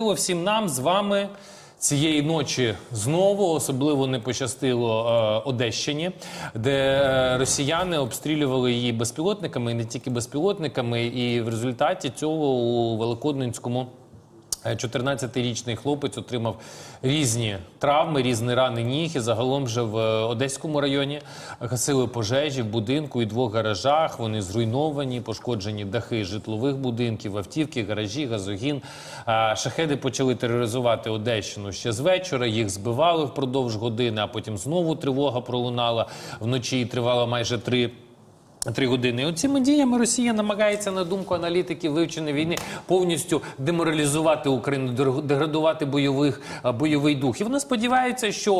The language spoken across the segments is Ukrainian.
Всім нам з вами цієї ночі знову особливо не пощастило е, Одещині, де е, росіяни обстрілювали її безпілотниками, і не тільки безпілотниками, і в результаті цього у Великодненському. Е, 14-річний хлопець отримав різні травми, різні рани ніг. І загалом же в е, Одеському районі гасили пожежі в будинку і двох гаражах. Вони зруйновані, пошкоджені дахи житлових будинків, автівки, гаражі, газогін. Шахеди почали тероризувати Одещину ще з вечора. Їх збивали впродовж години, а потім знову тривога пролунала вночі. і Тривала майже три. Три години. Оціми діями Росія намагається, на думку аналітиків вивченої війни, повністю деморалізувати Україну, деградувати бойових, е, бойовий дух. І вона сподівається, що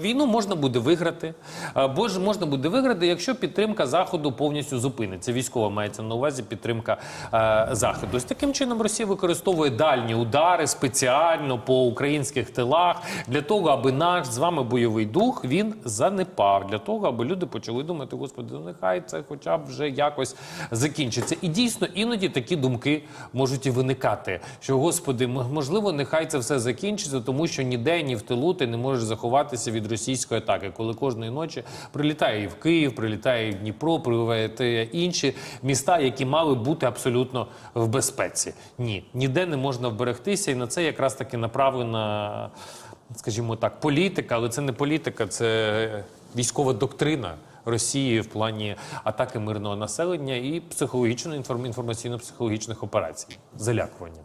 е, війну можна буде виграти. Е, бо ж можна буде виграти, якщо підтримка Заходу повністю зупиниться. Військова мається на увазі підтримка е, Заходу. Ось таким чином Росія використовує дальні удари спеціально по українських тилах для того, аби наш з вами бойовий дух він занепав. Для того, аби люди почали думати, господи, ну нехай це хоча б вже якось закінчиться. І дійсно іноді такі думки можуть і виникати. Що господи, можливо, нехай це все закінчиться, тому що ніде ні в тилу ти не можеш заховатися від російської атаки, коли кожної ночі прилітає і в Київ, прилітає і в Дніпро, прилітає інші міста, які мали бути абсолютно в безпеці. Ні, ніде не можна вберегтися, і на це якраз таки направлена, скажімо так, політика, але це не політика, це військова доктрина. Росії в плані атаки мирного населення і психологічно інформаційно-психологічних операцій, залякування.